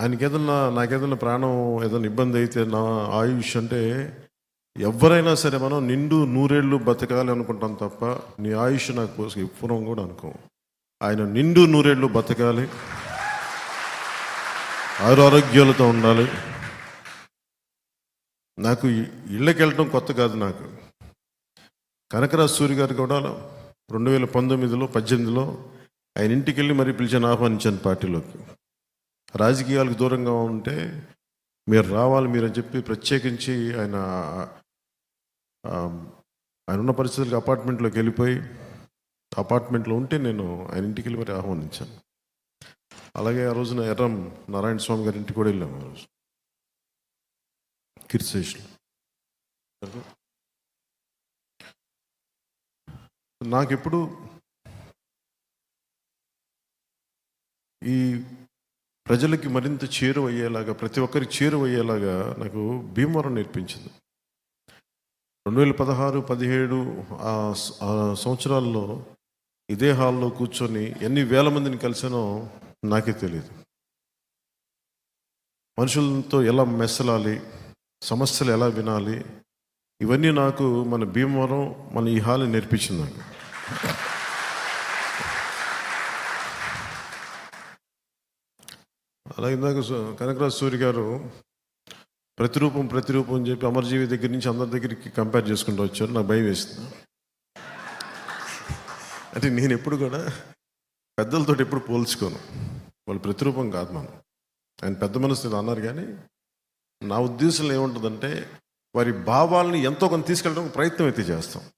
ఆయనకి ఏదన్నా నాకేదన్నా ప్రాణం ఏదైనా ఇబ్బంది అయితే నా ఆయుష్ అంటే ఎవరైనా సరే మనం నిండు నూరేళ్ళు బతకాలి అనుకుంటాం తప్ప నీ ఆయుష్ నాకు ఎప్పుడూ కూడా అనుకో. ఆయన నిండు నూరేళ్ళు బతకాలి. ఆరోగ్యాలతో ఉండాలి. నాకు ఇళ్ళకి వెళ్ళటం కొత్త కాదు నాకు. కనకరాజ్ సూరి గారు కూడా రెండు వేల పంతొమ్మిదిలో పద్దెనిమిదిలో ఆయన ఇంటికి వెళ్ళి మరీ పిలిచాను ఆహ్వానించాను పార్టీలోకి. రాజకీయాలకు దూరంగా ఉంటే మీరు రావాలి మీరు అని చెప్పి ప్రత్యేకించి ఆయన ఆయన ఉన్న పరిస్థితులకు అపార్ట్మెంట్లోకి వెళ్ళిపోయి అపార్ట్మెంట్లో ఉంటే నేను ఆయన ఇంటికి వెళ్ళి మరి ఆహ్వానించాను. అలాగే ఆ రోజున ఎర్రం నారాయణ స్వామి గారి ఇంటికి కూడా వెళ్ళాము ఆ రోజు. కీర్తిశేషులు నాకెప్పుడు ఈ ప్రజలకి మరింత చేరువయ్యేలాగా ప్రతి ఒక్కరికి చేరువయ్యేలాగా నాకు భీమవరం నేర్పించింది. రెండు వేల పదహారు పదిహేడు ఆ సంవత్సరాల్లో ఇదే హాల్లో కూర్చొని ఎన్ని వేల మందిని కలిసానో నాకే తెలియదు మనుషులతో ఎలా మెసలాలి సమస్యలు ఎలా వినాలి ఇవన్నీ నాకు మన భీమవరం మన ఈ హాల్ నేర్పించింది నాకు. అలాగే ఇందాక కనకరాజ్ సూరి గారు ప్రతిరూపం ప్రతిరూపం అని చెప్పి అమర్జీవి దగ్గర నుంచి అందరి దగ్గరికి కంపేర్ చేసుకుంటూ వచ్చారు. నాకు భయం వేస్తుంది అంటే నేను ఎప్పుడు కూడా పెద్దలతో ఎప్పుడు పోల్చుకోను. వాళ్ళు ప్రతిరూపం కాదు మనం. ఆయన పెద్ద మనసు అన్నారు కానీ నా ఉద్దేశంలో ఏముంటుందంటే వారి భావాలను ఎంతో కొంత తీసుకెళ్ళడానికి ప్రయత్నం అయితే చేస్తాం.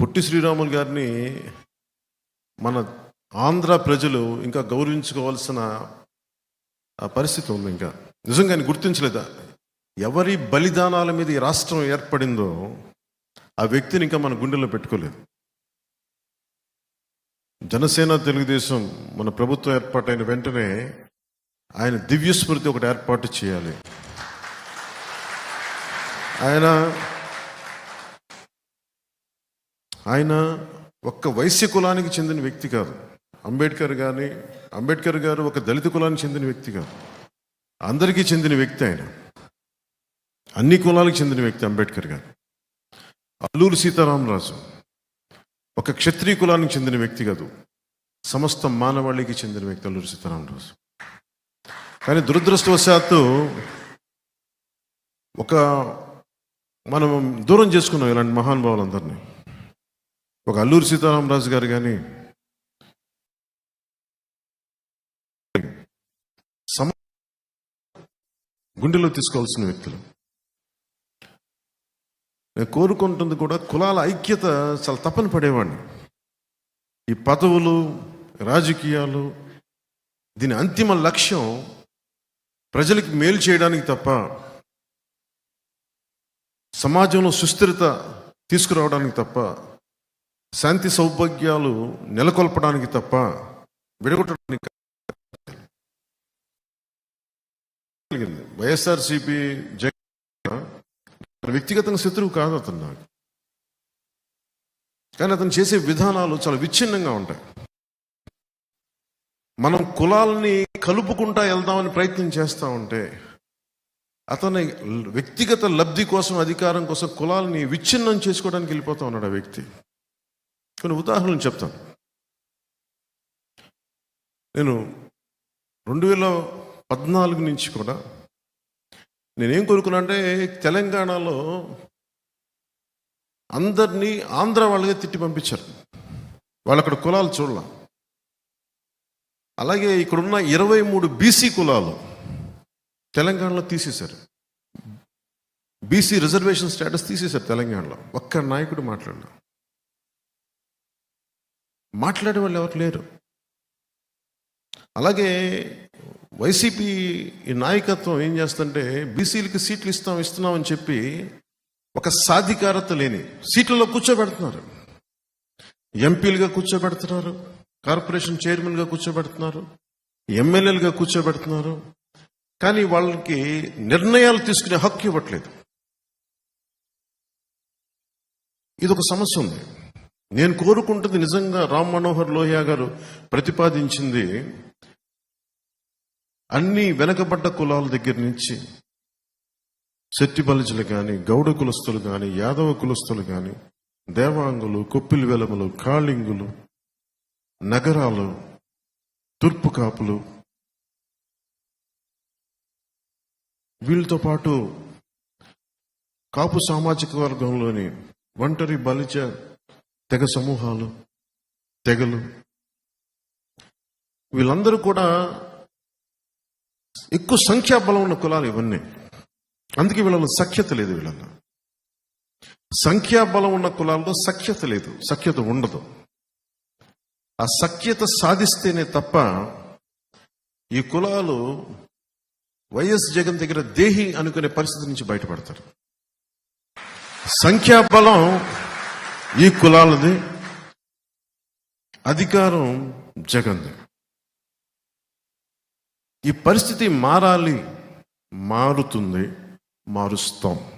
పొట్టి శ్రీరాములు గారిని మన ఆంధ్ర ప్రజలు ఇంకా గౌరవించుకోవాల్సిన ఆ పరిస్థితి ఉంది ఇంకా. నిజంగా ఆయన గుర్తించలేదా? ఎవరి బలిదానాల మీద ఈ రాష్ట్రం ఏర్పడిందో ఆ వ్యక్తిని ఇంకా మన గుండెల్లో పెట్టుకోలేదు. జనసేన తెలుగుదేశం మన ప్రభుత్వం ఏర్పాటైన వెంటనే ఆయన దివ్య స్మృతి ఒకటి ఏర్పాటు చేయాలి. ఆయన ఆయన ఒక్క వైశ్య కులానికి చెందిన వ్యక్తి కాదు. అంబేద్కర్ కానీ అంబేద్కర్ గారు ఒక దళిత కులానికి చెందిన వ్యక్తి కాదు అందరికీ చెందిన వ్యక్తి ఆయన. అన్ని కులాలకు చెందిన వ్యక్తి అంబేద్కర్ గారు. అల్లూరు సీతారామరాజు. ఒక క్షత్రియ కులానికి చెందిన వ్యక్తి కాదు. సమస్త మానవాళికి చెందిన వ్యక్తి అల్లూరు సీతారామరాజు. కానీ దురదృష్టవశాత్తు ఒక మనం దూరం చేసుకున్నాం ఇలాంటి మహానుభావులందరినీ. ఒక అల్లూరు సీతారామరాజు గారు కానీ గుండెలో తీసుకోవాల్సిన వ్యక్తులు. నేను కోరుకుంటుంది కూడా కులాల ఐక్యత చాలా తప్పని పడేవాడిని. ఈ పదవులు రాజకీయాలు దీని అంతిమ లక్ష్యం ప్రజలకు మేలు చేయడానికి తప్ప సమాజంలో సుస్థిరత తీసుకురావడానికి తప్ప శాంతి సౌభాగ్యాలు నెలకొల్పడానికి తప్ప విడగొట్టడానికి కలిగింది. వైఎస్ఆర్సిపి జగన్ వ్యక్తిగతంగా శత్రువు కాదు అతను నాకు. కానీ అతను చేసే విధానాలు చాలా విచ్ఛిన్నంగా ఉంటాయి. మనం కులాలని కలుపుకుంటా వెళ్దామని ప్రయత్నం చేస్తూ ఉంటే అతని వ్యక్తిగత లబ్ధి కోసం అధికారం కోసం కులాలని విచ్ఛిన్నం చేసుకోవడానికి వెళ్ళిపోతా ఉన్నాడు ఆ వ్యక్తి. కొన్ని ఉదాహరణలు చెప్తాను. నేను రెండు వేల పద్నాలుగు నుంచి కూడా. నేనేం కోరుకున్నా అంటే తెలంగాణలో అందరినీ ఆంధ్ర వాళ్ళగా తిట్టి పంపించారు. వాళ్ళు అక్కడ కులాలు చూడాల. అలాగే ఇక్కడున్న ఇరవై మూడు బీసీ కులాలు తెలంగాణలో తీసేశారు. బీసీ రిజర్వేషన్ స్టేటస్ తీసేశారు తెలంగాణలో. ఒక్క నాయకుడు మాట్లాడలేదు మాట్లాడే వాళ్ళు ఎవరు లేరు. అలాగే వైసీపీ ఈ నాయకత్వం ఏం చేస్తుంటే బీసీలకి సీట్లు ఇస్తాం ఇస్తున్నాం అని చెప్పి ఒక సాధికారత లేని సీట్లలో కూర్చోబెడుతున్నారు. ఎంపీలుగా కూర్చోబెడుతున్నారు కార్పొరేషన్ చైర్మన్గా కూర్చోబెడుతున్నారు ఎమ్మెల్యేలుగా కూర్చోబెడుతున్నారు. కానీ వాళ్ళకి నిర్ణయాలు తీసుకునే హక్కు ఇవ్వట్లేదు. ఇది ఒక సమస్య ఉంది. నేను కోరుకుంటుంది నిజంగా రామ్ మనోహర్ లోహియా గారు ప్రతిపాదించింది అన్ని వెనకబడ్డ కులాల దగ్గర నుంచి శెట్టి బలిజులు కానీ గౌడ కులస్తులు కానీ యాదవ కులస్తులు కానీ దేవాంగులు కొప్పిలి వెలములు కాళింగులు నగరాలు తూర్పు కాపులు వీళ్ళతో పాటు కాపు సామాజిక వర్గంలోని ఒంటరి బలిజ తెగ సమూహాలు తెగలు వీళ్ళందరూ కూడా ఎక్కువ సంఖ్యాబలం ఉన్న కులాలు ఇవన్నీ. అందుకే వీళ్ళలో సఖ్యత లేదు వీళ్ళలో సంఖ్యాబలం ఉన్న కులాల్లో సఖ్యత లేదు. సఖ్యత ఉండదు. ఆ సఖ్యత సాధిస్తేనే తప్ప ఈ కులాలు వైఎస్ జగన్ దగ్గర దేహి అనుకునే పరిస్థితి నుంచి బయటపడతారు. సంఖ్యాబలం ఈ కులాలది. అధికారం జగన్ది. ఈ పరిస్థితి మారాలి మారుతుంది మారుస్తాం.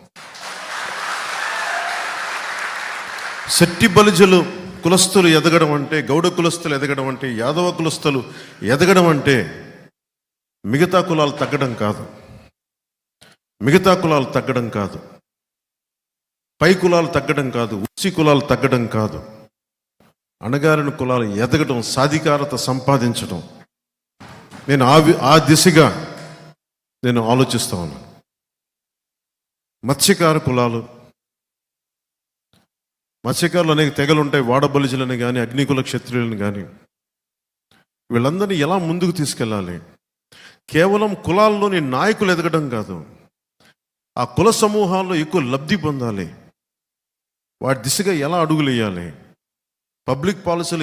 శెట్టి బలిజలు కులస్తులు ఎదగడం అంటే గౌడ కులస్తులు ఎదగడం అంటే యాదవ కులస్తులు ఎదగడం అంటే మిగతా కులాలు తగ్గడం కాదు. మిగతా కులాలు తగ్గడం కాదు. పై కులాలు తగ్గడం కాదు ఉచ్చి కులాలు తగ్గడం కాదు. అణగారిన కులాలు ఎదగడం సాధికారత సంపాదించడం నేను ఆ వి- ఆ దిశగా నేను ఆలోచిస్తూ ఉన్నాను. మత్స్యకార కులాలు మత్స్యకారులు అనేక తెగలు ఉంటాయి వాడబలిజులని కానీ అగ్నికుల క్షత్రియులను కానీ వీళ్ళందరినీ ఎలా ముందుకు తీసుకెళ్ళాలి? కేవలం కులాల్లోని నాయకులు ఎదగడం కాదు. ఆ కుల సమూహాల్లో ఎక్కువ లబ్ధి పొందాలి. వాటి దిశగా ఎలా అడుగులు వేయాలి? పబ్లిక్ పాలసీలు